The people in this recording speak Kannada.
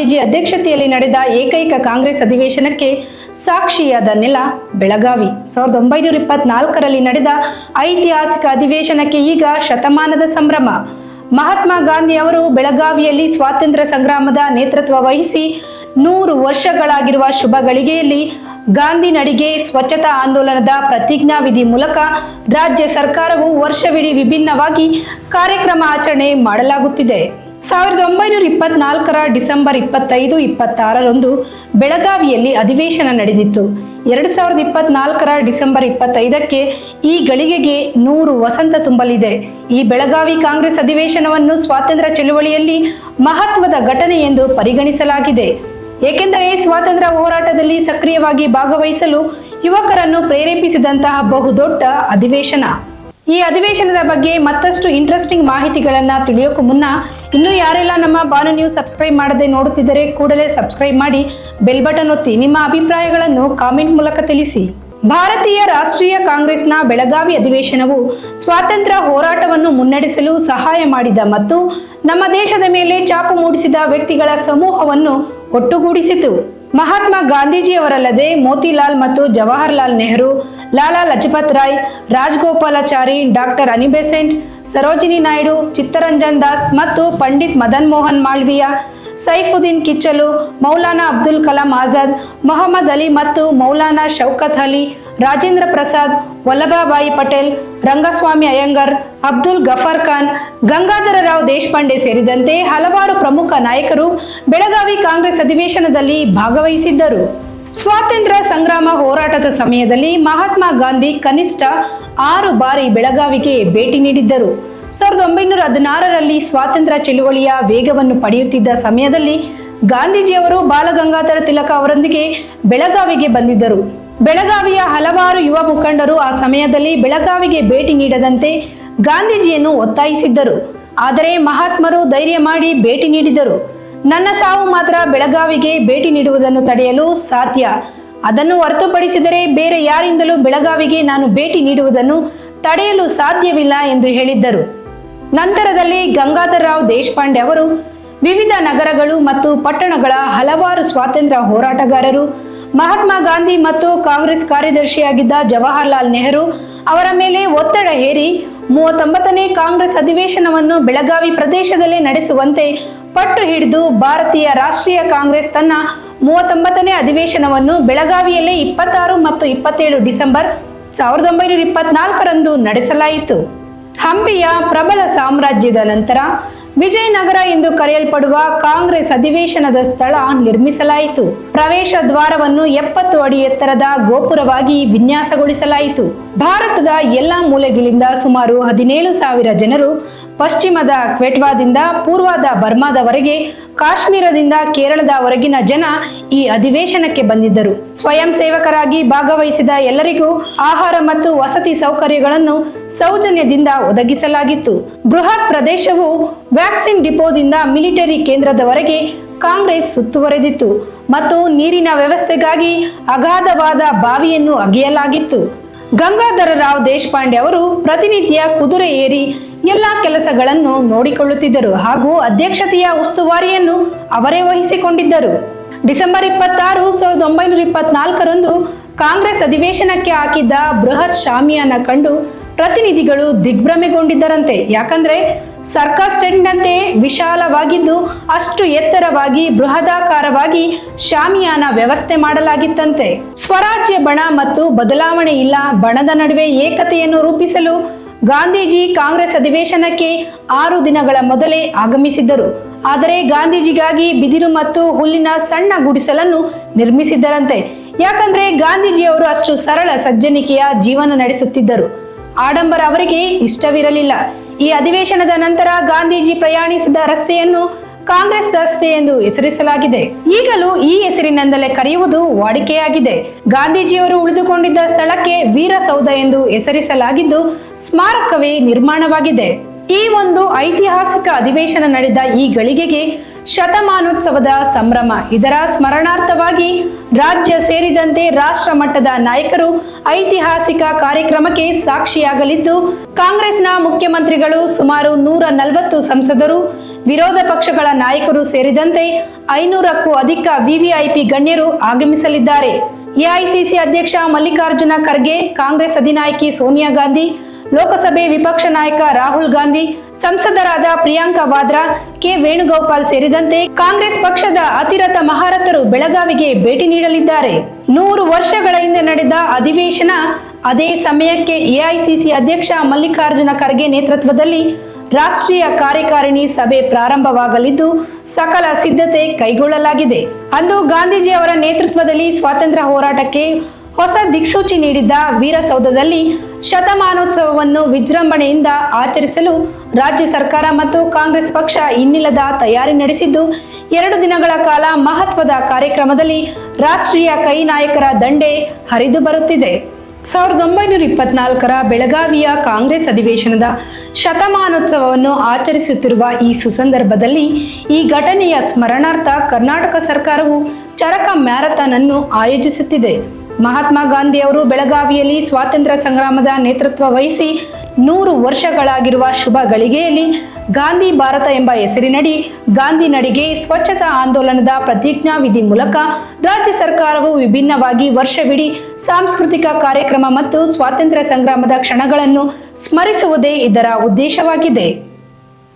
ಗಾಂಧೀಜಿ ಅಧ್ಯಕ್ಷತೆಯಲ್ಲಿ ನಡೆದ ಏಕೈಕ ಕಾಂಗ್ರೆಸ್ ಅಧಿವೇಶನಕ್ಕೆ ಸಾಕ್ಷಿಯಾದ ನೆಲ ಬೆಳಗಾವಿ. ಸಾವಿರದ ಒಂಬೈನೂರ ಇಪ್ಪತ್ನಾಲ್ಕರಲ್ಲಿ ನಡೆದ ಐತಿಹಾಸಿಕ ಅಧಿವೇಶನಕ್ಕೆ ಈಗ ಶತಮಾನದ ಸಂಭ್ರಮ. ಮಹಾತ್ಮ ಗಾಂಧಿ ಅವರು ಬೆಳಗಾವಿಯಲ್ಲಿ ಸ್ವಾತಂತ್ರ್ಯ ಸಂಗ್ರಾಮದ ನೇತೃತ್ವ ವಹಿಸಿ ನೂರು ವರ್ಷಗಳಾಗಿರುವ ಶುಭ ಗಳಿಗೆಯಲ್ಲಿ ಗಾಂಧಿ ನಡಿಗೆ ಸ್ವಚ್ಛತಾ ಆಂದೋಲನದ ಪ್ರತಿಜ್ಞಾವಿಧಿ ಮೂಲಕ ರಾಜ್ಯ ಸರ್ಕಾರವು ವರ್ಷವಿಡೀ ವಿಭಿನ್ನವಾಗಿ ಕಾರ್ಯಕ್ರಮ ಆಚರಣೆ ಮಾಡಲಾಗುತ್ತಿದೆ. ಸಾವಿರದ ಒಂಬೈನೂರ ಇಪ್ಪತ್ನಾಲ್ಕರ ಡಿಸೆಂಬರ್ ಇಪ್ಪತ್ತೈದು ಇಪ್ಪತ್ತಾರರಂದು ಬೆಳಗಾವಿಯಲ್ಲಿ ಅಧಿವೇಶನ ನಡೆದಿತ್ತು. ಎರಡು ಸಾವಿರದ ಇಪ್ಪತ್ನಾಲ್ಕರ ಡಿಸೆಂಬರ್ ಇಪ್ಪತ್ತೈದಕ್ಕೆ ಈ ಗಳಿಗೆಗೆ ನೂರು ವಸಂತ ತುಂಬಲಿದೆ. ಈ ಬೆಳಗಾವಿ ಕಾಂಗ್ರೆಸ್ ಅಧಿವೇಶನವನ್ನು ಸ್ವಾತಂತ್ರ್ಯ ಚಳುವಳಿಯಲ್ಲಿ ಮಹತ್ವದ ಘಟನೆ ಎಂದು ಪರಿಗಣಿಸಲಾಗಿದೆ. ಏಕೆಂದರೆ ಸ್ವಾತಂತ್ರ್ಯ ಹೋರಾಟದಲ್ಲಿ ಸಕ್ರಿಯವಾಗಿ ಭಾಗವಹಿಸಲು ಯುವಕರನ್ನು ಪ್ರೇರೇಪಿಸಿದಂತಹ ಬಹುದೊಡ್ಡ ಅಧಿವೇಶನ. ಈ ಅಧಿವೇಶನದ ಬಗ್ಗೆ ಮತ್ತಷ್ಟು ಇಂಟ್ರೆಸ್ಟಿಂಗ್ ಮಾಹಿತಿಗಳನ್ನು ತಿಳಿಯೋಕ್ಕೂ ಮುನ್ನ ಇನ್ನೂ ಯಾರೆಲ್ಲ ನಮ್ಮ ಬಾನು ನ್ಯೂಸ್ ಸಬ್ಸ್ಕ್ರೈಬ್ ಮಾಡದೆ ನೋಡುತ್ತಿದ್ದರೆ ಕೂಡಲೇ ಸಬ್ಸ್ಕ್ರೈಬ್ ಮಾಡಿ ಬೆಲ್ ಬಟನ್ ಒತ್ತಿ ನಿಮ್ಮ ಅಭಿಪ್ರಾಯಗಳನ್ನು ಕಾಮೆಂಟ್ ಮೂಲಕ ತಿಳಿಸಿ. ಭಾರತೀಯ ರಾಷ್ಟ್ರೀಯ ಕಾಂಗ್ರೆಸ್ನ ಬೆಳಗಾವಿ ಅಧಿವೇಶನವು ಸ್ವಾತಂತ್ರ್ಯ ಹೋರಾಟವನ್ನು ಮುನ್ನಡೆಸಲು ಸಹಾಯ ಮಾಡಿದ ಮತ್ತು ನಮ್ಮ ದೇಶದ ಮೇಲೆ ಚಾಪು ಮೂಡಿಸಿದ ವ್ಯಕ್ತಿಗಳ ಸಮೂಹವನ್ನು ಒಟ್ಟುಗೂಡಿಸಿತು. ಮಹಾತ್ಮ ಗಾಂಧೀಜಿಯವರಲ್ಲದೆ ಮೋತಿಲಾಲ್ ಮತ್ತು Jawaharlal Nehru Lala Lajpat Rai, Rajagopalachari doctor Annie Besant Sarojini Naidu, Chittaranjan Das ಮತ್ತು ಪಂಡಿತ್ ಮದನ್ ಮೋಹನ್ ಮಾಳ್ವಿಯಾ, ಸೈಫುದ್ದೀನ್ ಕಿಚ್ಚಲು, ಮೌಲಾನಾ ಅಬ್ದುಲ್ ಕಲಾಂ ಆಜಾದ್, ಮೊಹಮ್ಮದ್ ಅಲಿ ಮತ್ತು ಮೌಲಾನಾ ಶೌಕತ್ ಅಲಿ, ರಾಜೇಂದ್ರ ಪ್ರಸಾದ್, ವಲ್ಲಭಾಬಾಯಿ ಪಟೇಲ್, ರಂಗಸ್ವಾಮಿ ಅಯ್ಯಂಗರ್, ಅಬ್ದುಲ್ ಗಫರ್ ಖಾನ್, ಗಂಗಾಧರ ರಾವ್ ದೇಶಪಾಂಡೆ ಸೇರಿದಂತೆ ಹಲವಾರು ಪ್ರಮುಖ ನಾಯಕರು ಬೆಳಗಾವಿ ಕಾಂಗ್ರೆಸ್ ಅಧಿವೇಶನದಲ್ಲಿ ಭಾಗವಹಿಸಿದ್ದರು. ಸ್ವಾತಂತ್ರ್ಯ ಸಂಗ್ರಾಮ ಹೋರಾಟದ ಸಮಯದಲ್ಲಿ ಮಹಾತ್ಮ ಗಾಂಧಿ ಕನಿಷ್ಠ ಆರು ಬಾರಿ ಬೆಳಗಾವಿಗೆ ಭೇಟಿ ನೀಡಿದ್ದರು. ಸಾವಿರದ ಒಂಬೈನೂರ ಹದಿನಾರರಲ್ಲಿ ಸ್ವಾತಂತ್ರ್ಯ ಚಳುವಳಿಯ ವೇಗವನ್ನು ಪಡೆಯುತ್ತಿದ್ದ ಸಮಯದಲ್ಲಿ ಗಾಂಧೀಜಿಯವರು ಬಾಲಗಂಗಾಧರ ತಿಲಕ ಅವರೊಂದಿಗೆ ಬೆಳಗಾವಿಗೆ ಬಂದಿದ್ದರು. ಬೆಳಗಾವಿಯ ಹಲವಾರು ಯುವ ಮುಖಂಡರು ಆ ಸಮಯದಲ್ಲಿ ಬೆಳಗಾವಿಗೆ ಭೇಟಿ ನೀಡದಂತೆ ಗಾಂಧೀಜಿಯನ್ನು ಒತ್ತಾಯಿಸಿದ್ದರು. ಆದರೆ ಮಹಾತ್ಮರು ಧೈರ್ಯ ಮಾಡಿ ಭೇಟಿ ನೀಡಿದರು. ನನ್ನ ಸಾವು ಮಾತ್ರ ಬೆಳಗಾವಿಗೆ ಭೇಟಿ ನೀಡುವುದನ್ನು ತಡೆಯಲು ಸಾಧ್ಯ. ಅದನ್ನು ಹೊರತುಪಡಿಸಿದರೆ ಬೇರೆ ಯಾರಿಂದಲೂ ಬೆಳಗಾವಿಗೆ ನಾನು ಭೇಟಿ ನೀಡುವುದನ್ನು ತಡೆಯಲು ಸಾಧ್ಯವಿಲ್ಲ ಎಂದು ಹೇಳಿದ್ದರು. ನಂತರದಲ್ಲಿ ಗಂಗಾಧರ ರಾವ್ ದೇಶಪಾಂಡೆ ಅವರು, ವಿವಿಧ ನಗರಗಳು ಮತ್ತು ಪಟ್ಟಣಗಳ ಹಲವಾರು ಸ್ವಾತಂತ್ರ್ಯ ಹೋರಾಟಗಾರರು, ಮಹಾತ್ಮ ಗಾಂಧಿ ಮತ್ತು ಕಾಂಗ್ರೆಸ್ ಕಾರ್ಯದರ್ಶಿಯಾಗಿದ್ದ ಜವಾಹರ್ಲಾಲ್ ನೆಹರು ಅವರ ಮೇಲೆ ಒತ್ತಡ ಹೇರಿ, ಮೂವತ್ತೊಂಬತ್ತನೇ ಕಾಂಗ್ರೆಸ್ ಅಧಿವೇಶನವನ್ನು ಬೆಳಗಾವಿ ಪ್ರದೇಶದಲ್ಲೇ ನಡೆಸುವಂತೆ ಪಟ್ಟು ಹಿಡಿದು ಭಾರತೀಯ ರಾಷ್ಟ್ರೀಯ ಕಾಂಗ್ರೆಸ್ ತನ್ನ ಮೂವತ್ತೊಂಬತ್ತನೇ ಅಧಿವೇಶನವನ್ನು ಬೆಳಗಾವಿಯಲ್ಲೇ ಇಪ್ಪತ್ತಾರು ಮತ್ತು ಇಪ್ಪತ್ತೇಳು ಡಿಸೆಂಬರ್ ಸಾವಿರದ ಒಂಬೈನೂರ ಇಪ್ಪತ್ನಾಲ್ಕರಂದು ನಡೆಸಲಾಯಿತು. ಹಂಪಿಯ ಪ್ರಬಲ ಸಾಮ್ರಾಜ್ಯದ ನಂತರ ವಿಜಯನಗರ ಎಂದು ಕರೆಯಲ್ಪಡುವ ಕಾಂಗ್ರೆಸ್ ಅಧಿವೇಶನದ ಸ್ಥಳ ನಿರ್ಮಿಸಲಾಯಿತು. ಪ್ರವೇಶ ದ್ವಾರವನ್ನು ಎಪ್ಪತ್ತು ಅಡಿ ಎತ್ತರದ ಗೋಪುರವಾಗಿ ವಿನ್ಯಾಸಗೊಳಿಸಲಾಯಿತು. ಭಾರತದ ಎಲ್ಲಾ ಮೂಲೆಗಳಿಂದ ಸುಮಾರು ಹದಿನೇಳು ಸಾವಿರ ಜನರು ಪಶ್ಚಿಮದ ಕ್ವೆಟ್ವಾದಿಂದ ಪೂರ್ವದ ಬರ್ಮಾದವರೆಗೆ ಕಾಶ್ಮೀರದಿಂದ ಕೇರಳದವರೆಗಿನ ಜನ ಈ ಅಧಿವೇಶನಕ್ಕೆ ಬಂದಿದ್ದರು. ಸ್ವಯಂ ಸೇವಕರಾಗಿ ಭಾಗವಹಿಸಿದ ಎಲ್ಲರಿಗೂ ಆಹಾರ ಮತ್ತು ವಸತಿ ಸೌಕರ್ಯಗಳನ್ನು ಸೌಜನ್ಯದಿಂದ ಒದಗಿಸಲಾಗಿತ್ತು. ಬೃಹತ್ ಪ್ರದೇಶವು ವ್ಯಾಕ್ಸಿನ್ ಡಿಪೋದಿಂದ ಮಿಲಿಟರಿ ಕೇಂದ್ರದವರೆಗೆ ಕಾಂಗ್ರೆಸ್ ಸುತ್ತುವರೆದಿತ್ತು ಮತ್ತು ನೀರಿನ ವ್ಯವಸ್ಥೆಗಾಗಿ ಅಗಾಧವಾದ ಬಾವಿಯನ್ನು ಅಗೆಯಲಾಗಿತ್ತು. ಗಂಗಾಧರ ರಾವ್ ದೇಶಪಾಂಡೆ ಅವರು ಪ್ರತಿನಿತ್ಯ ಕುದುರೆ ಏರಿ ಎಲ್ಲ ಕೆಲಸಗಳನ್ನು ನೋಡಿಕೊಳ್ಳುತ್ತಿದ್ದರು. ಹಾಗೂ ಅಧ್ಯಕ್ಷತೆಯ ಉಸ್ತುವಾರಿಯನ್ನು ಅವರೇ ವಹಿಸಿಕೊಂಡಿದ್ದರು. ಡಿಸೆಂಬರ್ ಇಪ್ಪತ್ತಾರು, ಸಾವಿರದ ಒಂಬೈನೂರ ಇಪ್ಪತ್ನಾಲ್ಕರಂದು ಕಾಂಗ್ರೆಸ್ ಅಧಿವೇಶನಕ್ಕೆ ಹಾಕಿದ್ದ ಬೃಹತ್ ಶಾಮಿಯಾನ ಕಂಡು ಪ್ರತಿನಿಧಿಗಳು ದಿಗ್ಭ್ರಮೆಗೊಂಡಿದ್ದರಂತೆ. ಯಾಕಂದ್ರೆ ಸರ್ಕಸ್ ಟೆಂಟ್ನಂತೆ ವಿಶಾಲವಾಗಿದ್ದು ಅಷ್ಟು ಎತ್ತರವಾಗಿ, ಬೃಹದಾಕಾರವಾಗಿ ಶಾಮಿಯಾನ ವ್ಯವಸ್ಥೆ ಮಾಡಲಾಗಿತ್ತಂತೆ. ಸ್ವರಾಜ್ಯ ಬಣ ಮತ್ತು ಬದಲಾವಣೆ ಇಲ್ಲ, ಬಣದ ನಡುವೆ ಏಕತೆಯನ್ನು ರೂಪಿಸಲು ಗಾಂಧೀಜಿ ಕಾಂಗ್ರೆಸ್ ಅಧಿವೇಶನಕ್ಕೆ ಆರು ದಿನಗಳ ಮೊದಲೇ ಆಗಮಿಸಿದ್ದರು. ಆದರೆ ಗಾಂಧೀಜಿಗಾಗಿ ಬಿದಿರು ಮತ್ತು ಹುಲ್ಲಿನ ಸಣ್ಣ ಗುಡಿಸಲನ್ನು ನಿರ್ಮಿಸಿದ್ದರಂತೆ. ಯಾಕಂದ್ರೆ ಗಾಂಧೀಜಿಯವರು ಅಷ್ಟು ಸರಳ ಸಜ್ಜನಿಕೆಯ ಜೀವನ ನಡೆಸುತ್ತಿದ್ದರು. ಆಡಂಬರ ಅವರಿಗೆ ಇಷ್ಟವಿರಲಿಲ್ಲ. ಈ ಅಧಿವೇಶನದ ನಂತರ ಗಾಂಧೀಜಿ ಪ್ರಯಾಣಿಸಿದ ರಸ್ತೆಯನ್ನು ಕಾಂಗ್ರೆಸ್ ರಸ್ತೆ ಎಂದು ಹೆಸರಿಸಲಾಗಿದೆ. ಈಗಲೂ ಈ ಹೆಸರಿನಿಂದಲೇ ಕರೆಯುವುದು ವಾಡಿಕೆಯಾಗಿದೆ. ಗಾಂಧೀಜಿಯವರು ಉಳಿದುಕೊಂಡಿದ್ದ ಸ್ಥಳಕ್ಕೆ ವೀರಸೌಧ ಎಂದು ಹೆಸರಿಸಲಾಗಿದ್ದು, ಸ್ಮಾರಕವೇ ನಿರ್ಮಾಣವಾಗಿದೆ. ಈ ಒಂದು ಐತಿಹಾಸಿಕ ಅಧಿವೇಶನ ನಡೆದ ಈ ಗಳಿಗೆಗೆ ಶತಮಾನೋತ್ಸವದ ಸಂಭ್ರಮ. ಇದರ ಸ್ಮರಣಾರ್ಥವಾಗಿ ರಾಜ್ಯ ಸೇರಿದಂತೆ ರಾಷ್ಟ್ರ ಮಟ್ಟದ ನಾಯಕರು ಐತಿಹಾಸಿಕ ಕಾರ್ಯಕ್ರಮಕ್ಕೆ ಸಾಕ್ಷಿಯಾಗಲಿದ್ದು, ಕಾಂಗ್ರೆಸ್ನ ಮುಖ್ಯಮಂತ್ರಿಗಳು ಸುಮಾರು ನೂರ ನಲವತ್ತು ಸಂಸದರು ವಿರೋಧ ಪಕ್ಷಗಳ ನಾಯಕರು ಸೇರಿದಂತೆ ಐನೂರಕ್ಕೂ ಅಧಿಕ ವಿವಿಐಪಿ ಗಣ್ಯರು ಆಗಮಿಸಲಿದ್ದಾರೆ. ಎಐಸಿಸಿ ಅಧ್ಯಕ್ಷ ಮಲ್ಲಿಕಾರ್ಜುನ ಖರ್ಗೆ, ಕಾಂಗ್ರೆಸ್ ಅಧಿನಾಯಕಿ ಸೋನಿಯಾ ಗಾಂಧಿ, ಲೋಕಸಭೆ ವಿಪಕ್ಷ ನಾಯಕ ರಾಹುಲ್ ಗಾಂಧಿ, ಸಂಸದರಾದ ಪ್ರಿಯಾಂಕಾ ವಾದ್ರಾ, ಕೆ ವೇಣುಗೋಪಾಲ್ ಸೇರಿದಂತೆ ಕಾಂಗ್ರೆಸ್ ಪಕ್ಷದ ಅತಿರಥ ಮಹಾರಥರು ಬೆಳಗಾವಿಗೆ ಭೇಟಿ ನೀಡಲಿದ್ದಾರೆ. ನೂರು ವರ್ಷಗಳ ಹಿಂದೆ ನಡೆದ ಅಧಿವೇಶನ ಅದೇ ಸಮಯಕ್ಕೆ ಎಐಸಿಸಿ ಅಧ್ಯಕ್ಷ ಮಲ್ಲಿಕಾರ್ಜುನ ಖರ್ಗೆ ನೇತೃತ್ವದಲ್ಲಿ ರಾಷ್ಟ್ರೀಯ ಕಾರ್ಯಕಾರಿಣಿ ಸಭೆ ಪ್ರಾರಂಭವಾಗಲಿದ್ದು ಸಕಲ ಸಿದ್ಧತೆ ಕೈಗೊಳ್ಳಲಾಗಿದೆ. ಅಂದು ಗಾಂಧೀಜಿ ಅವರ ನೇತೃತ್ವದಲ್ಲಿ ಸ್ವಾತಂತ್ರ್ಯ ಹೋರಾಟಕ್ಕೆ ಹೊಸ ದಿಕ್ಸೂಚಿ ನೀಡಿದ್ದ ವೀರಸೌಧದಲ್ಲಿ ಶತಮಾನೋತ್ಸವವನ್ನು ವಿಜೃಂಭಣೆಯಿಂದ ಆಚರಿಸಲು ರಾಜ್ಯ ಸರ್ಕಾರ ಮತ್ತು ಕಾಂಗ್ರೆಸ್ ಪಕ್ಷ ಇನ್ನಿಲ್ಲದ ತಯಾರಿ ನಡೆಸಿದ್ದು, ಎರಡು ದಿನಗಳ ಕಾಲ ಮಹತ್ವದ ಕಾರ್ಯಕ್ರಮದಲ್ಲಿ ರಾಷ್ಟ್ರೀಯ ಕೈ ನಾಯಕರ ದಂಡೆ ಹರಿದು ಬರುತ್ತಿದೆ. ಸಾವಿರದ ಒಂಬೈನೂರ ಇಪ್ಪತ್ನಾಲ್ಕರ ಬೆಳಗಾವಿಯ ಕಾಂಗ್ರೆಸ್ ಅಧಿವೇಶನದ ಶತಮಾನೋತ್ಸವವನ್ನು ಆಚರಿಸುತ್ತಿರುವ ಈ ಸುಸಂದರ್ಭದಲ್ಲಿ ಈ ಘಟನೆಯ ಸ್ಮರಣಾರ್ಥ ಕರ್ನಾಟಕ ಸರ್ಕಾರವು ಚರಕ ಮ್ಯಾರಥಾನ್ ಅನ್ನು ಆಯೋಜಿಸುತ್ತಿದೆ. ಮಹಾತ್ಮ ಗಾಂಧಿ ಅವರು ಬೆಳಗಾವಿಯಲ್ಲಿ ಸ್ವಾತಂತ್ರ್ಯ ಸಂಗ್ರಾಮದ ನೇತೃತ್ವ ವಹಿಸಿ ನೂರು ವರ್ಷಗಳಾಗಿರುವ ಶುಭ ಗಳಿಗೆಯಲ್ಲಿ ಗಾಂಧಿ ಭಾರತ ಎಂಬ ಹೆಸರಿನಡಿ ಗಾಂಧಿ ನಡಿಗೆ ಸ್ವಚ್ಛತಾ ಆಂದೋಲನದ ಪ್ರತಿಜ್ಞಾವಿಧಿ ಮೂಲಕ ರಾಜ್ಯ ಸರ್ಕಾರವು ವಿಭಿನ್ನವಾಗಿ ವರ್ಷವಿಡೀ ಸಾಂಸ್ಕೃತಿಕ ಕಾರ್ಯಕ್ರಮ ಮತ್ತು ಸ್ವಾತಂತ್ರ್ಯ ಸಂಗ್ರಾಮದ ಕ್ಷಣಗಳನ್ನು ಸ್ಮರಿಸುವುದೇ ಇದರ ಉದ್ದೇಶವಾಗಿದೆ.